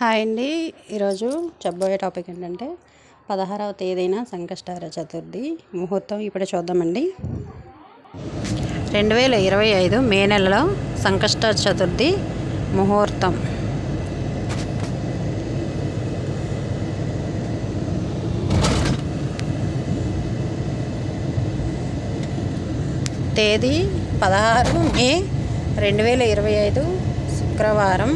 Hi అండి. ఈరోజు చెప్పబోయే టాపిక్ ఏంటంటే పదహారవ తేదీన సంకష్టార చతుర్థి ముహూర్తం ఇప్పుడు చూద్దామండి. రెండు వేల ఇరవై ఐదు మే నెలలో సంకష్ట చతుర్థి ముహూర్తం. తేదీ పదహారు మే రెండు వేల ఇరవై ఐదు శుక్రవారం.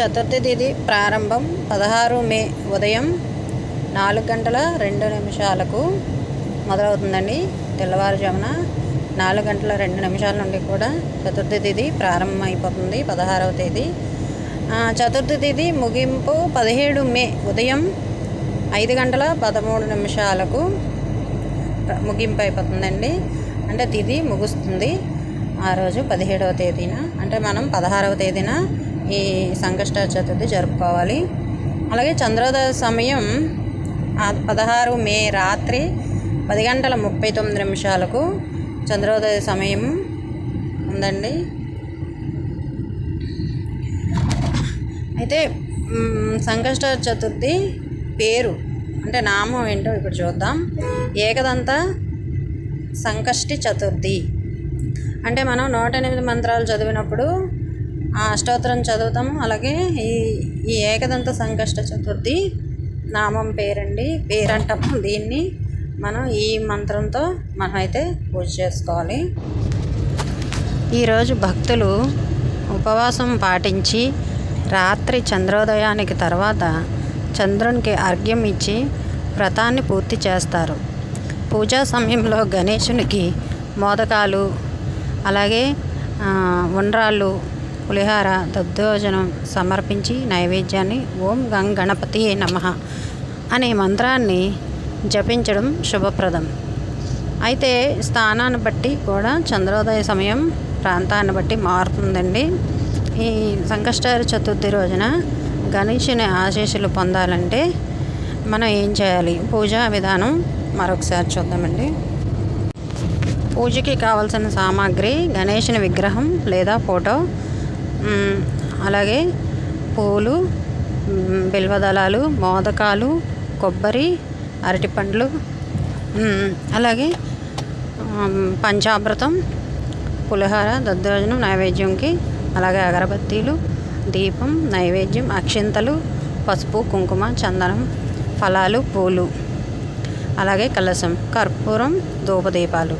చతుర్థి తిథి ప్రారంభం పదహారు మే ఉదయం నాలుగు గంటల రెండు నిమిషాలకు మొదలవుతుందండి. తెల్లవారుజామున నాలుగు గంటల రెండు నిమిషాల నుండి కూడా చతుర్థి తిథి ప్రారంభం అయిపోతుంది పదహారవ తేదీ. చతుర్థి తిథి ముగింపు పదిహేడు మే ఉదయం ఐదు గంటల పదమూడు నిమిషాలకు ముగింపు అయిపోతుందండి అంటే తిథి ముగుస్తుంది ఆ రోజు పదిహేడవ తేదీన. అంటే మనం పదహారవ తేదీన ఈ సంకష్ట చతుర్థి జరుపుకోవాలి. అలాగే చంద్రోదయ సమయం పదహారు మే రాత్రి పది గంటల ముప్పై తొమ్మిది నిమిషాలకు చంద్రోదయ సమయం ఉందండి. అయితే సంకష్ట చతుర్థి పేరు అంటే నామం ఏంటో ఇప్పుడు చూద్దాం. ఏకదంత సంకష్టి చతుర్థి అంటే మనం నూట ఎనిమిది మంత్రాలు చదివినప్పుడు అష్టోత్తరం చదువుతాము అలాగే ఈ ఈ ఏకదంత సంకష్ట చతుర్థి నామం పేరండి పేరంటాము దీన్ని మనం ఈ మంత్రంతో మనం అయితే పూజ చేసుకోవాలి. ఈరోజు భక్తులు ఉపవాసం పాటించి రాత్రి చంద్రోదయానికి తర్వాత చంద్రునికి అర్ఘ్యం ఇచ్చి వ్రతాన్ని పూర్తి చేస్తారు. పూజా సమయంలో గణేశునికి మోదకాలు అలాగే ఉండ్రాళ్ళు పులిహార దద్దోజనం సమర్పించి నైవేద్యాన్ని ఓం గం గణపతి నమ అనే మంత్రాన్ని జపించడం శుభప్రదం. అయితే స్థానాన్ని బట్టి కూడా చంద్రోదయ సమయం ప్రాంతాన్ని బట్టి మారుతుందండి. ఈ సంకష్టార చతుర్థి రోజున గణేషుని ఆశీస్సులు పొందాలంటే మనం ఏం చేయాలి? పూజా విధానం మరొకసారి చూద్దామండి. పూజకి కావలసిన సామాగ్రి గణేషుని విగ్రహం లేదా ఫోటో అలాగే పూలు బిల్వదళాలు మోదకాలు కొబ్బరి అరటిపండ్లు అలాగే పంచామృతం పులిహోర దద్దోజనం నైవేద్యంకి అలాగే అగరబత్తీలు దీపం నైవేద్యం అక్షింతలు పసుపు కుంకుమ చందనం ఫలాలు పూలు. అలాగే కలసం కర్పూరం ధూపదీపాలు.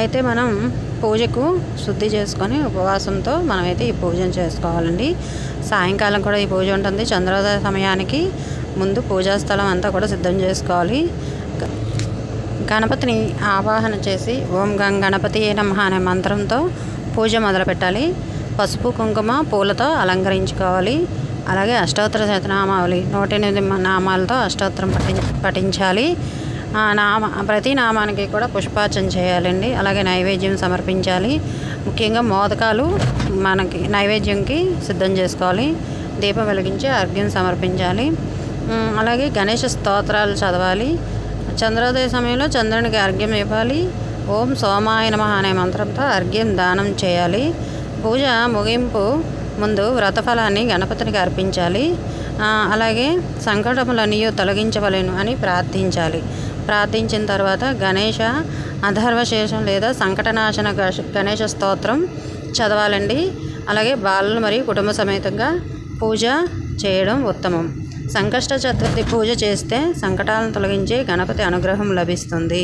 అయితే మనం పూజకు శుద్ధి చేసుకొని ఉపవాసంతో మనమైతే ఈ పూజను చేసుకోవాలండి. సాయంకాలం కూడా ఈ పూజ ఉంటుంది. చంద్రోదయ సమయానికి ముందు పూజా స్థలం అంతా కూడా సిద్ధం చేసుకోవాలి. గణపతిని ఆవాహన చేసి ఓం గం గణపతి నమ అనే మంత్రంతో పూజ మొదలుపెట్టాలి. పసుపు కుంకుమ పూలతో అలంకరించుకోవాలి. అలాగే అష్టోత్తర శతనామావళి నూట ఎనిమిది నామాలతో అష్టోత్తరం పఠించాలి. నామ ప్రతి నామానికి కూడా పుష్పార్చన చేయాలండి. అలాగే నైవేద్యం సమర్పించాలి. ముఖ్యంగా మోదకాలు మనకి నైవేద్యంకి సిద్ధం చేసుకోవాలి. దీపం వెలిగించి అర్ఘ్యం సమర్పించాలి. అలాగే గణేష స్తోత్రాలు చదవాలి. చంద్రోదయ సమయంలో చంద్రునికి అర్ఘ్యం ఇవ్వాలి. ఓం సోమాయ నమ అనే మంత్రంతో అర్ఘ్యం దానం చేయాలి. పూజ ముగింపు ముందు వ్రతఫలాన్ని గణపతినికి అర్పించాలి. అలాగే సంకటములన్నీ తొలగించవలేను అని ప్రార్థించాలి. ప్రార్థించిన తర్వాత గణేష అధర్వశేషం లేదా సంకటనాశన గణేష స్తోత్రం చదవాలండి. అలాగే బాలలు మరియు కుటుంబ సమేతంగా పూజ చేయడం ఉత్తమం. సంకష్ట చతుర్థి పూజ చేస్తే సంకటాలను తొలగించే గణపతి అనుగ్రహం లభిస్తుంది.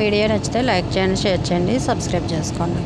వీడియో నచ్చితే లైక్ చేయండి షేర్ చేయండి సబ్స్క్రైబ్ చేసుకోండి.